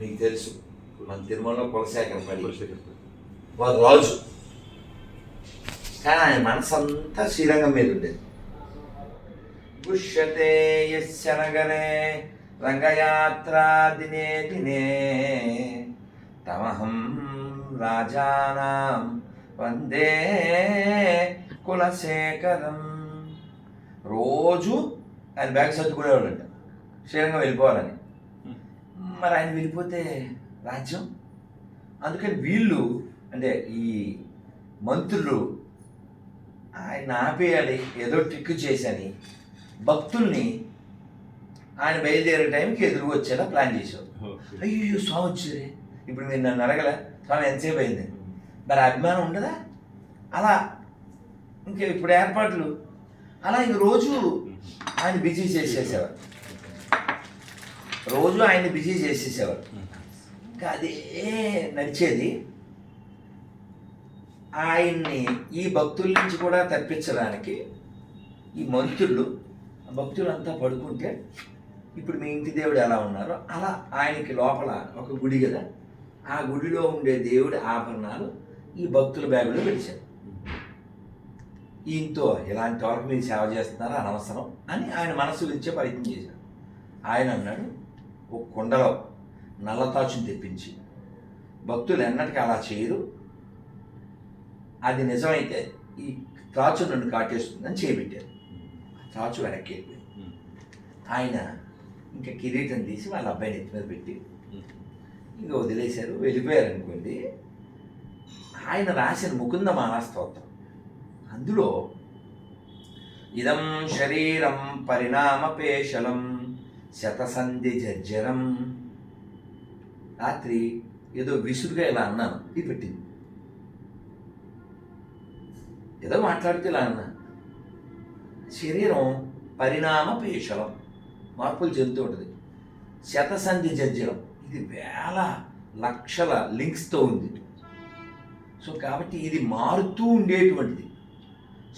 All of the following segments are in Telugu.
మీకు తెలుసు. మన తిరుమలలో కులశేఖర పడి. వారు రాజు. కానీ ఆయన మనసు అంతా శ్రీరంగం మీద ఉండేది. పుష్యతే యస్య నగరే రంగయాత్రా దినే దినే. తమహం రాజానాం వందే కులశేఖరం. రోజు ఆయన బ్యాగ్ సర్దుకునేవాళ్ళంట. శ్రీరంగం వెళ్ళిపోవాలని. మరి ఆయన వెళ్ళిపోతే రాజ్యం? అందుకని వీళ్ళు అంటే ఈ మంత్రులు ఆయన ఆపేయాలి ఏదో ట్రిక్ చేసని భక్తుల్ని ఆయన బయలుదేరే టైంకి ఎదురు వచ్చేలా ప్లాన్ చేశారు. అయ్యో స్వామి వచ్చారే. ఇప్పుడు మీరు నన్ను అడగలే? స్వామి ఎంతసేపు అయింది? మరి అభిమానం ఉండదా? అలా ఇంకా ఇప్పుడు ఏర్పాట్లు. అలా ఇంక రోజు ఆయన బిజీ చేసేసేవారు. రోజు ఆయన బిజీ చేసేసేవారు ఇంకా అదే నడిచేది. ఆయన్ని ఈ భక్తుల నుంచి కూడా తప్పించడానికి ఈ మంత్రులు ఆ భక్తులంతా పడుకుంటే ఇప్పుడు మీ ఇంటి దేవుడు ఎలా ఉన్నారో అలా ఆయనకి లోపల ఒక గుడి కదా ఆ గుడిలో ఉండే దేవుడి ఆభరణాలు ఈ భక్తుల బ్యాగులో పెడిచారు ఈయనతో ఇలాంటి వరకు మీరు సేవ చేస్తున్నారా? అనవసరం అని ఆయన మనసు ఇచ్చే ప్రయత్నం చేశాడు ఆయన అన్నాడు ఓ కుండలో నల్లతాచుని తెప్పించి భక్తులు ఎన్నటికీ అలా చేయరు. అది నిజమైతే ఈ త్రాచు నన్ను కాటేస్తుందని చేపెట్టారు. త్రాచు వెనక్కి వెళ్ళిపోయింది. ఆయన ఇంకా కిరీటం తీసి వాళ్ళ అబ్బాయిని ఎత్తి మీద పెట్టి ఇంకా వదిలేశారు. వెళ్ళిపోయారు అనుకోండి. ఆయన రాసిన ముకుంద మానాస్తోత్రం అందులో ఇదం శరీరం పరిణామపేశలం శతసంధి జర్జరం రాత్రి ఏదో విసురుగా ఇలా అన్నాను. ఇది పెట్టింది. ఏదో మాట్లాడితే ఇలా అన్నా. శరీరం పరిణామ పేషలం మార్పులు చెందుతూ ఉంటుంది. శతసంధి జర్జరం ఇది వేల లక్షల లింక్స్తో ఉంది. సో కాబట్టి ఇది మారుతూ ఉండేటువంటిది.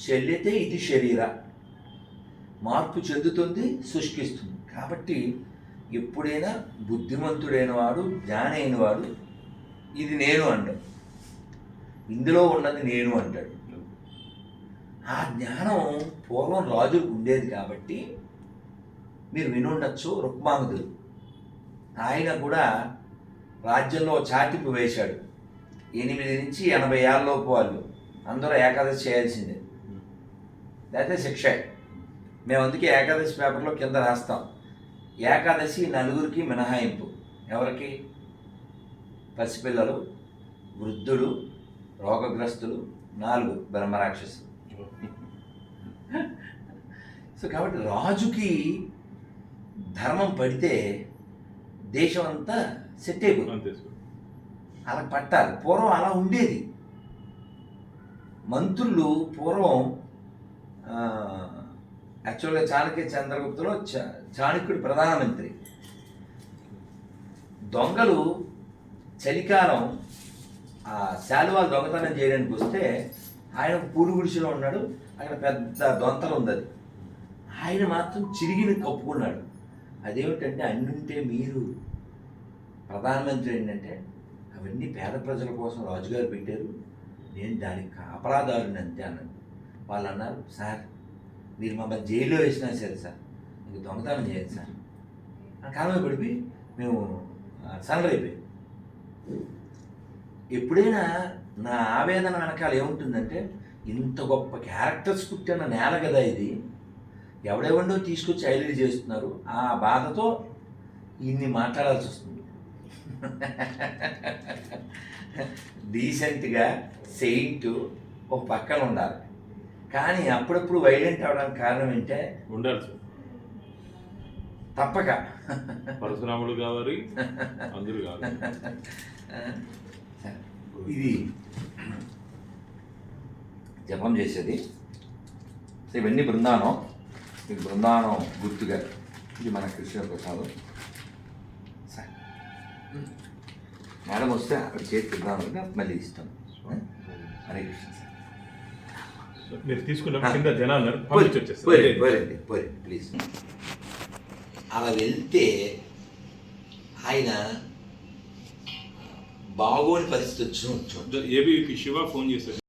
శల్యతే ఇది శరీర. మార్పు చెందుతుంది శుష్కిస్తుంది. కాబట్టి ఎప్పుడైనా బుద్ధిమంతుడైన వాడు జ్ఞాని అయిన వాడు ఇది నేను అంటాడు. ఇందులో ఉన్నది నేను అంటాడు. ఆ జ్ఞానం పూర్వం రాజులకు ఉండేది కాబట్టి మీరు వినుండొచ్చు రుక్మాంగుదులు ఆయన కూడా రాజ్యంలో చాటింపు వేశాడు. ఎనిమిది నుంచి ఎనభై ఏళ్ళలోపు వాళ్ళు. అందరూ ఏకాదశి చేయాల్సిందే. లేకపోతే శిక్ష. మేము అందుకే ఏకాదశి పేపర్లో కింద రాస్తాం. ఏకాదశి నలుగురికి మినహాయింపు. ఎవరికి? పసిపిల్లలు వృద్ధులు రోగగ్రస్తులు నాలుగు బ్రహ్మరాక్షసులు. సో కాబట్టి రాజుకి ధర్మం పడితే దేశం అంతా సెట్ అయిపోతుంది. అలా పట్టాలి. పూర్వం అలా ఉండేది. మంత్రులు పూర్వం యాక్చువల్గా చాణక్య చంద్రగుప్తులో చా చాణక్యుడు ప్రధానమంత్రి దొంగలు చలికాలం ఆ శాలువాలు దొంగతనం చేయడానికి వస్తే ఆయన పూలు గుడిసెలో ఉన్నాడు అక్కడ పెద్ద దొంతలు ఉంది అది. ఆయన మాత్రం చిరిగిన కప్పుకున్నాడు అదేమిటంటే అన్నింటే మీరు ప్రధానమంత్రి ఏంటంటే అవన్నీ పేద ప్రజల కోసం రాజుగారు పెట్టారు. నేను దానికి అపరాధాలు అంతే అన్నాను వాళ్ళు అన్నారు సార్ మీరు మమ్మల్ని జైల్లో వేసినా సరే సార్ మీకు దొంగతనం చేయదు సార్. ఆ పడిపి మేము సరెండర్ ఎప్పుడైనా నా ఆవేదన వెనకాల ఏముంటుందంటే ఇంత గొప్ప క్యారెక్టర్స్ పుట్టిన నేల కదా ఇది. ఎవడెవడో తీసుకొచ్చి హైలైట్ చేస్తున్నారు. ఆ బాధతో ఇన్ని మాట్లాడాల్సి వస్తుంది. డీసెంట్గా సెయింట్ ఒక పక్కన ఉండాలి. కానీ అప్పుడప్పుడు వైలెంట్ అవడానికి కారణం ఏంటంటే ఉండాలి సార్. తప్పక. పరశురాముడు కావాలి అందరూ కావాలి. ఇది జపం చేసేది. సో ఇవన్నీ బృందానం ఇది బృందానం గుర్తుగా ఇది మన కృష్ణ ప్రసాదం. సరే. మేడం వస్తే అక్కడ చేతి మళ్ళీ ఇస్తాం. హరే కృష్ణ సార్. మీరు తీసుకున్న కింద జనాలు పోయి- పంపించి పోయి- వచ్చేస్తారు పోయిరండి పోయి ప్లీజ్. అలా వెళ్తే ఆయన బాగోని పరిస్థితి వచ్చి ఉంచు ఏబీ శివ ఫోన్ చేశాడు